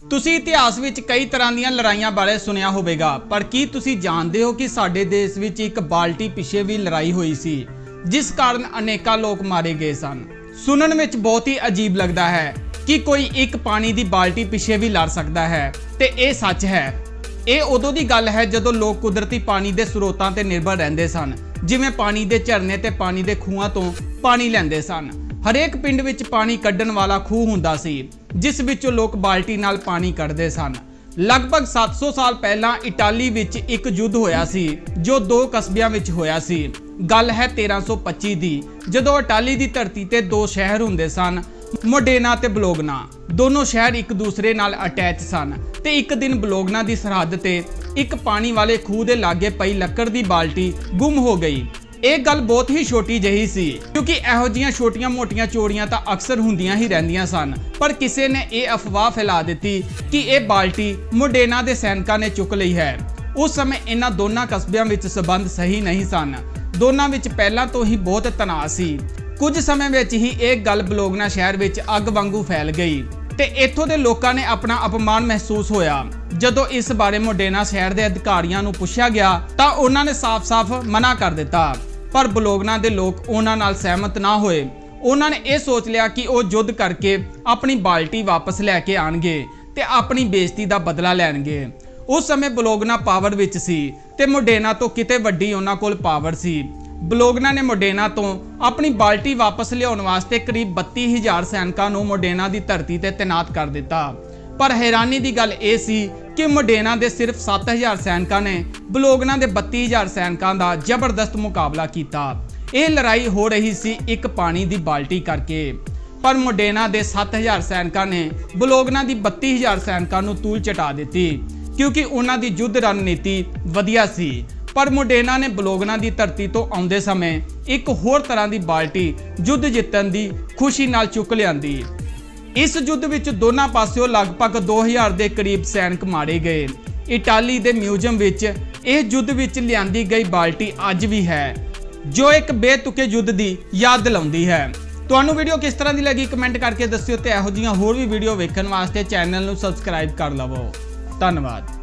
ਤੁਸੀਂ ਇਤਿਹਾਸ ਵਿੱਚ ਕਈ ਤਰ੍ਹਾਂ ਦੀਆਂ ਲੜਾਈਆਂ ਬਾਰੇ ਸੁਣਿਆ ਹੋਵੇਗਾ, ਪਰ ਕੀ ਤੁਸੀਂ ਜਾਣਦੇ ਹੋ ਕਿ ਸਾਡੇ ਦੇਸ਼ ਵਿੱਚ ਇੱਕ ਬਾਲਟੀ ਪਿੱਛੇ ਵੀ ਲੜਾਈ ਹੋਈ ਸੀ, ਜਿਸ ਕਾਰਨ ਅਨੇਕਾਂ ਲੋਕ ਮਾਰੇ ਗਏ ਸਨ? ਸੁਣਨ ਵਿੱਚ ਬਹੁਤ ਹੀ ਅਜੀਬ ਲੱਗਦਾ ਹੈ ਕਿ ਕੋਈ ਇੱਕ ਪਾਣੀ ਦੀ ਬਾਲਟੀ ਪਿੱਛੇ ਵੀ ਲੜ ਸਕਦਾ ਹੈ, ਤੇ ਇਹ ਸੱਚ ਹੈ। ਇਹ ਉਦੋਂ ਦੀ ਗੱਲ ਹੈ ਜਦੋਂ ਲੋਕ ਕੁਦਰਤੀ ਪਾਣੀ ਦੇ ਸਰੋਤਾਂ ਤੇ ਨਿਰਭਰ ਰਹਿੰਦੇ ਸਨ, ਜਿਵੇਂ ਪਾਣੀ ਦੇ ਝਰਨੇ ਤੇ ਪਾਣੀ ਦੇ ਖੂਹਾਂ ਤੋਂ ਪਾਣੀ ਲੈਂਦੇ ਸਨ। ਹਰੇਕ ਪਿੰਡ ਵਿੱਚ ਪਾਣੀ ਕੱਢਣ ਵਾਲਾ ਖੂਹ ਹੁੰਦਾ ਸੀ। ਜਿਸ ਵਿੱਚੋਂ ਲੋਕ ਬਾਲਟੀ ਨਾਲ ਪਾਣੀ ਕੱਢਦੇ ਸਨ। ਲਗਭਗ 700 ਸਾਲ ਪਹਿਲਾਂ ਇਟਾਲੀ ਵਿੱਚ ਇੱਕ ਯੁੱਧ ਹੋਇਆ ਸੀ, ਜੋ ਦੋ ਕਸਬਿਆਂ ਵਿੱਚ ਹੋਇਆ ਸੀ। ਗੱਲ ਹੈ 1325 ਦੀ, ਜਦੋਂ ਇਟਾਲੀ ਦੀ ਧਰਤੀ ਤੇ ਦੋ ਸ਼ਹਿਰ ਹੁੰਦੇ ਸਨ, ਮੋਡੇਨਾ ਤੇ ਬਲੋਗਨਾ। ਦੋਨੋਂ ਸ਼ਹਿਰ ਇੱਕ ਦੂਸਰੇ ਨਾਲ ਅਟੈਚ ਸਨ ਤੇ ਇੱਕ ਦਿਨ ਬਲੋਗਨਾ ਦੀ ਸਰਹੱਦ ਤੇ ਇੱਕ ਪਾਣੀ ਵਾਲੇ ਖੂਹ ਦੇ ਲਾਗੇ ਪਈ ਲੱਕੜ ਦੀ ਬਾਲਟੀ ਗੁੰਮ ਹੋ ਗਈ। ਇਹ ਗੱਲ ਬਹੁਤ ਹੀ ਛੋਟੀ ਜਿਹੀ ਸੀ, ਕਿਉਂਕਿ ਇਹੋ ਜੀਆਂ ਛੋਟੀਆਂ-ਮੋਟੀਆਂ ਚੋਰੀਆਂ ਤਾਂ ਅਕਸਰ ਹੁੰਦੀਆਂ ਹੀ ਰਹਿੰਦੀਆਂ ਸਨ। ਪਰ ਕਿਸੇ ਨੇ ਇਹ ਅਫਵਾਹ ਫੈਲਾ ਦਿੱਤੀ ਕਿ ਇਹ ਬਾਲਟੀ ਮੋਡੇਨਾ ਦੇ ਸੈਨਿਕਾਂ ਨੇ ਚੁੱਕ ਲਈ ਹੈ। ਉਸ ਸਮੇਂ ਇਹਨਾਂ ਦੋਨਾਂ ਕਸਬਿਆਂ ਵਿੱਚ ਸਬੰਧ ਸਹੀ ਨਹੀਂ ਸਨ। ਦੋਨਾਂ ਵਿੱਚ ਪਹਿਲਾਂ ਤੋਂ ਹੀ ਬਹੁਤ ਤਣਾਅ ਸੀ। ਕੁਝ ਸਮੇਂ ਵਿੱਚ ਹੀ ਇਹ ਗੱਲ ਬਲੋਗਨਾ ਸ਼ਹਿਰ ਵਿੱਚ ਅੱਗ ਵਾਂਗੂ ਫੈਲ ਗਈ ਤੇ ਇੱਥੋਂ ਦੇ ਲੋਕਾਂ ਨੇ ਆਪਣਾ ਅਪਮਾਨ ਮਹਿਸੂਸ ਹੋਇਆ। ਜਦੋਂ ਇਸ ਬਾਰੇ ਮੋਡੇਨਾ ਸ਼ਹਿਰ ਦੇ ਅਧਿਕਾਰੀਆਂ ਨੂੰ ਪੁੱਛਿਆ ਗਿਆ ਤਾਂ ਉਹਨਾਂ ਨੇ ਸਾਫ਼-ਸਾਫ਼ ਮਨਾ ਕਰ ਦਿੱਤਾ। ਪਰ ਬਲੋਗਨਾ ਦੇ ਲੋਕ ਉਹਨਾਂ ਨਾਲ ਸਹਿਮਤ ਨਾ ਹੋਏ। ਉਹਨਾਂ ਨੇ ਇਹ ਸੋਚ ਲਿਆ ਕਿ ਉਹ ਯੁੱਧ ਕਰਕੇ ਆਪਣੀ ਬਾਲਟੀ ਵਾਪਸ ਲੈ ਕੇ ਆਣਗੇ ਤੇ ਆਪਣੀ ਬੇਇੱਜ਼ਤੀ ਦਾ ਬਦਲਾ ਲੈਣਗੇ। ਉਸ ਸਮੇਂ ਬਲੋਗਨਾ ਪਾਵਰ ਵਿੱਚ ਸੀ ਤੇ ਮੋਡੇਨਾ ਤੋਂ ਕਿਤੇ ਵੱਡੀ ਉਹਨਾਂ ਕੋਲ ਪਾਵਰ ਸੀ। ਬਲੋਗਨਾ ਨੇ ਮੋਡੇਨਾ ਤੋਂ ਆਪਣੀ ਬਾਲਟੀ ਵਾਪਸ ਲਿਆਉਣ ਵਾਸਤੇ ਕਰੀਬ 32000 ਸੈਨਿਕਾਂ ਨੂੰ ਮੋਡੇਨਾ ਦੀ ਧਰਤੀ ਤੇ ਤਾਇਨਾਤ ਕਰ ਦਿੱਤਾ। ਪਰ ਹੈਰਾਨੀ ਦੀ ਗੱਲ ਇਹ ਸੀ ਕਿ ਮੋਡੇਨਾ ਦੇ ਸਿਰਫ 7000 ਸੈਨਿਕਾਂ ਨੇ ਬਲੋਗਨਾ ਦੇ 32000 ਸੈਨਿਕਾਂ ਦਾ ਜ਼ਬਰਦਸਤ ਮੁਕਾਬਲਾ ਕੀਤਾ। ਇਹ ਲੜਾਈ ਹੋ ਰਹੀ ਸੀ ਇੱਕ ਪਾਣੀ ਦੀ ਬਾਲਟੀ ਕਰਕੇ। ਪਰ ਮੋਡੇਨਾ ਦੇ 7000 ਸੈਨਿਕਾਂ ਨੇ ਬਲੋਗਨਾ ਦੀ 32000 ਸੈਨਿਕਾਂ ਨੂੰ ਤੂਲ ਚਟਾ ਦਿੱਤੀ, ਕਿਉਂਕਿ ਉਹਨਾਂ ਦੀ ਯੁੱਧ ਰਣਨੀਤੀ ਵਧੀਆ ਸੀ। ਪਰ ਮੋਡੇਨਾ ਨੇ ਬਲੋਗਨਾ ਦੀ ਧਰਤੀ ਤੋਂ ਆਉਂਦੇ ਸਮੇਂ ਇੱਕ ਹੋਰ ਤਰ੍ਹਾਂ ਦੀ ਬਾਲਟੀ ਯੁੱਧ ਜਿੱਤਣ ਦੀ ਖੁਸ਼ੀ ਨਾਲ ਚੁੱਕ ਲਿਆਂਦੀ। ਇਸ ਯੁੱਧ ਵਿੱਚ ਦੋਨਾਂ ਪਾਸਿਓਂ ਲਗਭਗ 2000 ਦੇ ਕਰੀਬ ਸੈਨਿਕ ਮਾਰੇ ਗਏ। ਇਟਾਲੀ ਦੇ ਮਿਊਜ਼ੀਅਮ ਵਿੱਚ ਇਹ ਯੁੱਧ ਵਿੱਚ ਲਿਆਂਦੀ ਗਈ ਬਾਲਟੀ ਅੱਜ ਵੀ ਹੈ, ਜੋ ਇੱਕ ਬੇਤੁਕੇ ਯੁੱਧ ਦੀ ਯਾਦ ਦਿਲਾਉਂਦੀ ਹੈ। ਤੁਹਾਨੂੰ ਵੀਡੀਓ ਕਿਸ ਤਰ੍ਹਾਂ ਦੀ ਲੱਗੀ ਕਮੈਂਟ ਕਰਕੇ ਦੱਸਿਓ ਤੇ ਇਹੋ ਜਿਹੀਆਂ ਹੋਰ ਵੀ ਵੀਡੀਓ ਵੇਖਣ ਵਾਸਤੇ ਚੈਨਲ ਨੂੰ ਸਬਸਕ੍ਰਾਈਬ ਕਰ ਲਵੋ। ਧੰਨਵਾਦ।